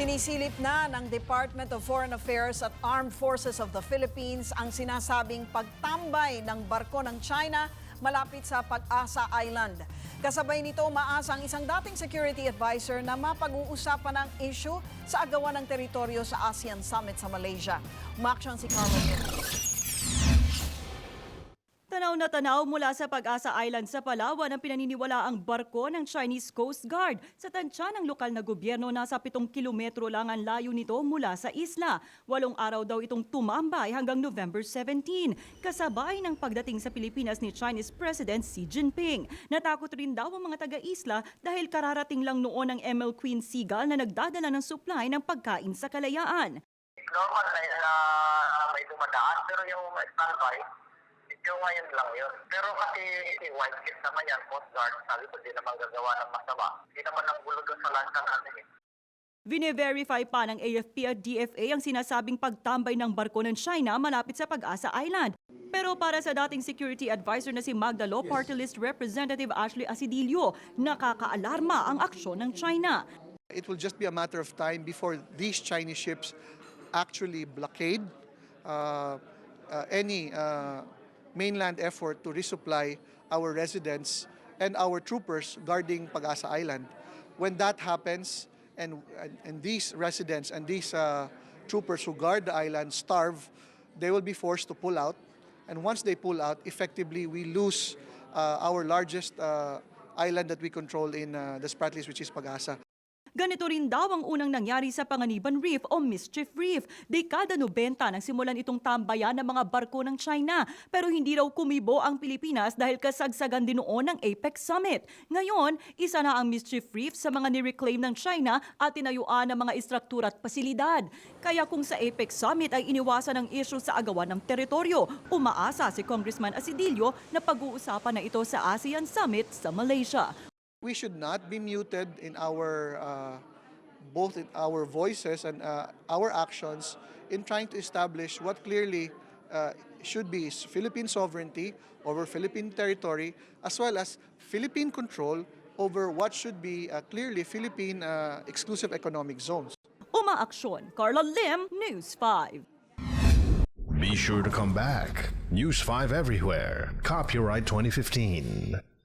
Sinisilip na ng Department of Foreign Affairs at Armed Forces of the Philippines ang sinasabing pagtambay ng barko ng China malapit sa Pag-asa Island. Kasabay nito, umaasa ang isang dating security advisor na mapag-uusapan ang issue sa agawan ng teritoryo sa ASEAN Summit sa Malaysia. Umaksyon si Carlo Yun. Tanaw na tanaw mula sa Pag-asa Island sa Palawan ang pinaniniwala ang barko ng Chinese Coast Guard. Sa tansya ng lokal na gobyerno, nasa pitong kilometro lang ang layo nito mula sa isla. Walong araw daw itong tumambay hanggang November 17, kasabay ng pagdating sa Pilipinas ni Chinese President Xi Jinping. Natakot rin daw ang mga taga-isla dahil kararating lang noon ang ML Queen Seagull na nagdadala ng supply ng pagkain sa kalayaan. normal na na may dumadaan, pero yung standby, medyo ngayon lang yun. Pero kasi si White Kit naman yan, Coast Guard, sabi ko, di naman gagawa ng masama. Di naman ang gulo doon sa lansa natin eh. Vine-verify pa ng AFP at DFA ang sinasabing pagtambay ng barko ng China malapit sa Pag-asa Island. Pero para sa dating security advisor na si Magdalo, Party List Representative Ashley Asidillo, nakakaalarma ang aksyon ng China. It will just be a matter of time before these Chinese ships actually blockade uh, uh, any uh, mainland effort to resupply our residents and our troopers guarding Pag-asa Island. When that happens, and, and, and these residents and these uh, troopers who guard the island starve, they will be forced to pull out. And once they pull out, effectively we lose uh, our largest uh, island that we control in uh, the Spratlys, which is Pag-asa. Ganito rin daw ang unang nangyari sa Panganiban Reef o Mischief Reef. Dekada 90 nang simulan itong tambayan ng mga barko ng China. Pero hindi raw kumibo ang Pilipinas dahil kasagsagan din noon ng APEC Summit. Ngayon, isa na ang Mischief Reef sa mga nireclaim ng China at tinayuan ng mga istruktura at pasilidad. Kaya kung sa APEC Summit ay iniwasan ang issue sa agawan ng teritoryo, umaasa si Congressman Asidillo na pag-uusapan na ito sa ASEAN Summit sa Malaysia. We should not be muted in our uh, both in our voices and uh, our actions in trying to establish what clearly uh, should be Philippine sovereignty over Philippine territory as well as Philippine control over what should be uh, clearly Philippine uh, exclusive economic zones. Umaaksyon, Carla Lim, News 5. Be sure to come back. News 5 everywhere. Copyright 2015.